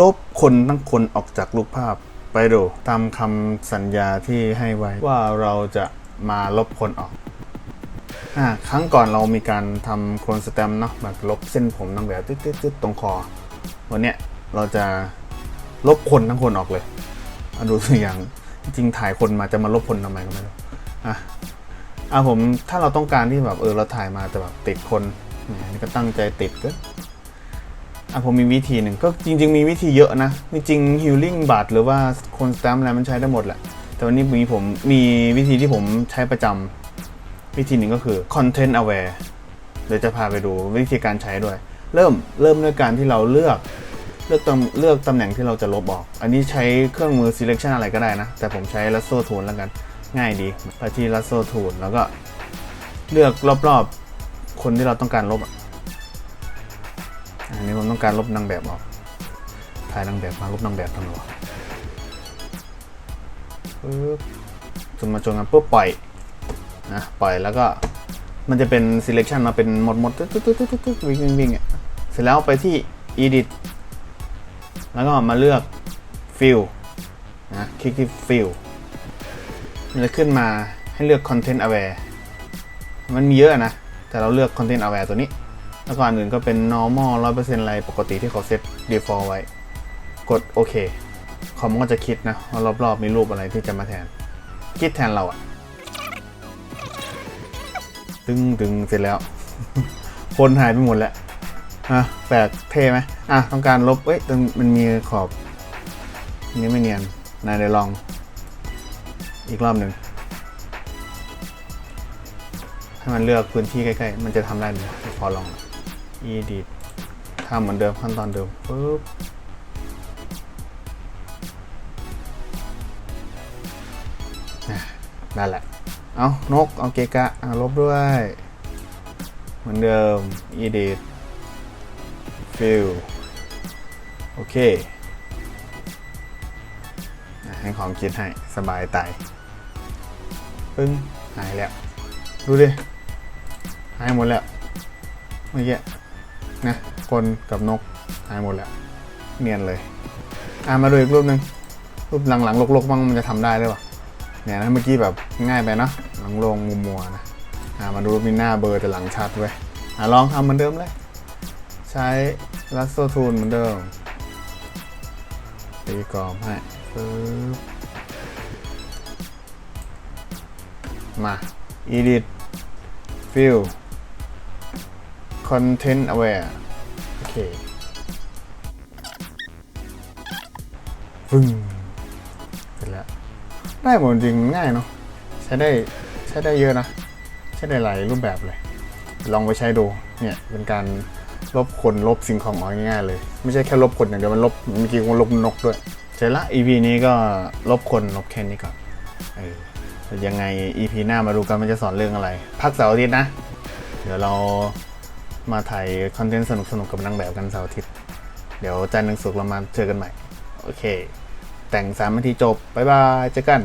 ลบคนทั้งคนออกจากรูปภาพไปดูตามคำสัญญาที่ให้ไว้ว่าเราจะมาลบคนออกอ่าครั้งก่อนเรามีการทำโคลนสแตมเนาะแบบลบเส้นผมนางแบบตึ๊ดๆตรงคอ วันเนี้ยเราจะลบคนทั้งคนออกเลยมาดูตัวอย่างจริงถ่ายคนมาจะมาลบคนทำไมก็ไม่รู้อะอะผมถ้าเราต้องการที่แบบเออเราถ่ายมาแต่แบบติดคนนี่ก็ตั้งใจติดก็ อะผมมีวิธีหนึ่งก็จริง ๆ มีวิธีเยอะนะจริงๆ healing บัตหรือว่าคนสแตมป์อะไรมันใช้ได้หมดแหละ แต่วันนี้มีผมมีวิธีที่ผมใช้ประจำวิธีหนึ่งก็คือ content aware เดี๋ยวจะพาไปดูวิธีการใช้ด้วย เริ่มเริ่มด้วยการที่เราเลือกเลือกตำเลือกตำแหน่งที่เราจะลบออก อันนี้ใช้เครื่องมือ selection อะไรก็ได้นะ แต่ผมใช้ lasso tool แล้วกัน ง่ายดีไปที่ lasso tool แล้วก็เลือกรอบๆ คนที่เราต้องการลบ อันนี้ผมต้องการลบนางแบบออก ถ่ายนางแบบมาลบนางแบบทำไมวะปึ๊บจนมาจนกันปุ๊บปล่อยนะปล่อยแล้วก็มันจะเป็น selection มาเป็นหมดหมดตึ๊ดตึ๊ดตึ๊ดตึ๊ดตึ๊ดวิ่งวิ่งวิ่งเสร็จแล้วไปที่ edit แล้วก็มาเลือก fill นะคลิกที่ fill มันจะขึ้นมาให้เลือก content aware มันมีเยอะนะ แต่เราเลือก content aware ตัวนี้ แล้วก็อันอื่นก็เป็น normal 100%อะไรปกติที่เขาเซต default ไว้ กดโอเคคอมก็จะคิดนะว่ารอบๆมีรูปอะไรที่จะมาแทน คิดแทนเราอะตึงตึงเสร็จแล้ว คนหายไปหมดแล้วฮะแปลกเท่ไหมอะต้องการลบเอ้ยมันมีขอบนนี้ไม่เนียนนายเดี๋ยวลอง อีกรอบหนึ่งให้มันเลือกพื้นที่ใกล้ๆ มันจะทำได้ไหมพอลอง edit ทำเหมือนเดิมขั้นตอนเดิมปุ๊บนั่นแหละ เอานก เอาเกกะเอาลบด้วย เหมือนเดิม edit fill โอเค ให้ความคิดให้สบายตายปึ้ง หายแล้ว ดูดิ หายหมดแล้ว เมื่อกี้ นะคนกับนกหายหมดแล้ว เนียนเลย อะมาดูอีกรูปหนึ่งรูปหลังๆลกๆบ้างมันจะทำได้หรือเปล่าเนี่ยนะเมื่อกี้แบบง่ายไปเนอะหลังลงมุมมัวๆนะอะมาดูรูปนี้หน้าเบอร์แต่หลังชัดเว้ยอะลองทำเหมือนเดิมเลย ใช้ลัสโซทูลเหมือนเดิมตีกรอบให้ปึ๊บมา edit fill content aware โอเคฟึ่งเสร็จแล้ว ได้หมดจริงง่ายเนาะใช้ได้ใช้ได้เยอะนะ ใช้ได้หลายรูปแบบเลย ลองไปใช้ดู เนี่ยเป็นการลบคนลบสิ่งของออกง่ายๆเลย ไม่ใช่แค่ลบคนอย่างเดียวมันลบเมื่อกี้มันลบนกด้วยเสร็จละ EP นี้ก็ลบคนลบแค่นี้ก่อนเออยังไง EP หน้ามาดูกันมันจะสอนเรื่องอะไร พักเสาร์อาทิตย์นะ เดี๋ยวเรา มาถ่ายคอนเทนต์สนุกๆกับนางแบบกันเสาร์อาทิตย์ เดี๋ยวจันทร์ถึงศุกร์เรามาเจอกันใหม่ โอเค แต่งสามนาทีจบ บ๊ายบาย เจอกัน